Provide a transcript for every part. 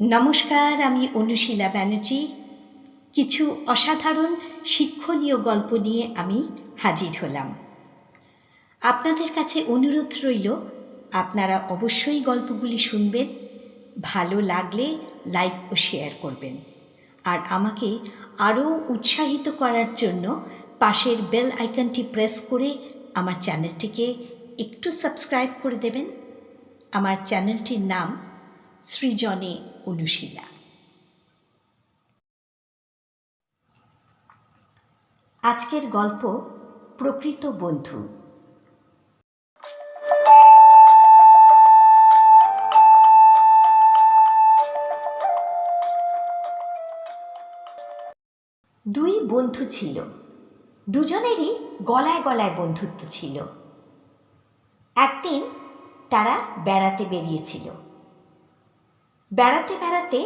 নমস্কার, আমি অনুশীলা ব্যানার্জি। কিছু অসাধারণ শিক্ষণীয় গল্প নিয়ে আমি হাজির হলাম। আপনাদের কাছে অনুরোধ রইল, আপনারা অবশ্যই গল্পগুলি শুনবেন, ভালো লাগলে লাইক ও শেয়ার করবেন। আর আমাকে আরও উৎসাহিত করার জন্য পাশের বেল আইকনটি প্রেস করে আমার চ্যানেলটিকে একটু সাবস্ক্রাইব করে দেবেন। আমার চ্যানেলটির নাম সৃজনে অনুশীলা। আজকের গল্প প্রকৃত বন্ধু। দুই বন্ধু ছিল। দুজনেরই গলায় গলায় বন্ধুত্ব ছিল। একদিন তারা বেড়াতে বেরিয়েছিল। বেড়াতে বেড়াতে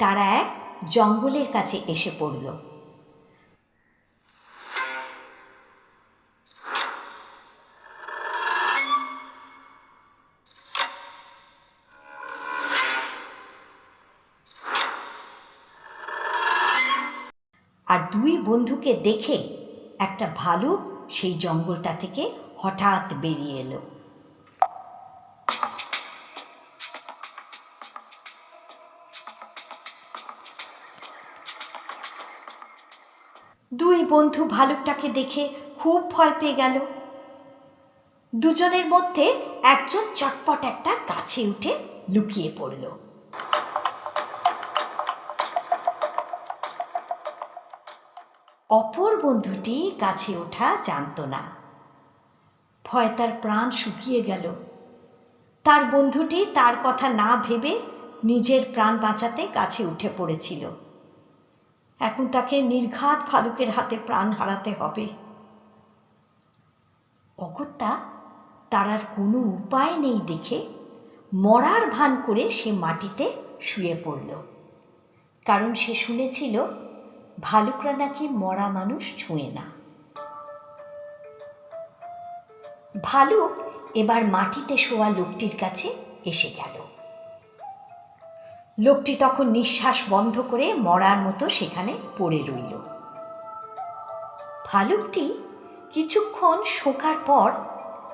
তারা এক জঙ্গলের কাছে এসে পড়ল। আর দুই বন্ধুকে দেখে একটা ভালুক সেই জঙ্গলটা থেকে হঠাৎ বেরিয়ে এলো। দুই বন্ধু ভালুকটাকে দেখে খুব ভয় পেয়ে গেল। দুজনের মধ্যে একজন চটপট একটা গাছে উঠে লুকিয়ে পড়ল। অপর বন্ধুটি গাছে ওঠা জানত না। ভয় তার প্রাণ শুকিয়ে গেল। তার বন্ধুটি তার কথা না ভেবে নিজের প্রাণ বাঁচাতে গাছে উঠে পড়েছিল। এখন তাকে নির্ঘাত ভালুকের হাতে প্রাণ হারাতে হবে। অগত্যা তার আর কোনো উপায় নেই দেখে মরার ভান করে সে মাটিতে শুয়ে পড়ল। কারণ সে শুনেছিল, ভালুকরা নাকি মরা মানুষ ছুঁয়ে না। ভালুক এবার মাটিতে শোয়া লোকটির কাছে এসে গেল। লোকটি তখন নিঃশ্বাস বন্ধ করে মরার মতো সেখানে পড়ে রইল। ভালুকটি কিছুক্ষণ শোকার পর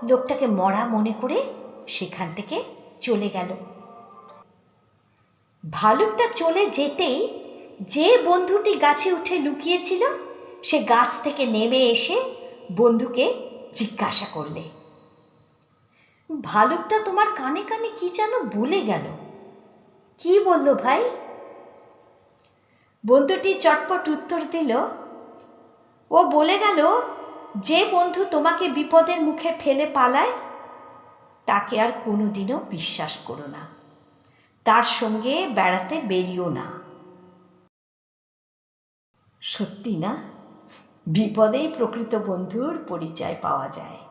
লোকটাকে মরা মনে করে সেখান থেকে চলে গেল। ভালুকটা চলে যেতেই যে বন্ধুটি গাছে উঠে লুকিয়েছিল, সে গাছ থেকে নেমে এসে বন্ধুকে জিজ্ঞাসা করলে, ভালুকটা তোমার কানে কানে কি যেন বলে গেল? কি বলল ভাই? বন্ধুটি চটপট উত্তর দিল, ও বলে গেল, যে বন্ধু তোমাকে বিপদের মুখে ফেলে পালায়, তাকে আর কোনোদিনও বিশ্বাস করো না। তার সঙ্গে বেড়াতে বেরিও না। সত্যি না? বিপদেই প্রকৃত বন্ধুর পরিচয় পাওয়া যায়।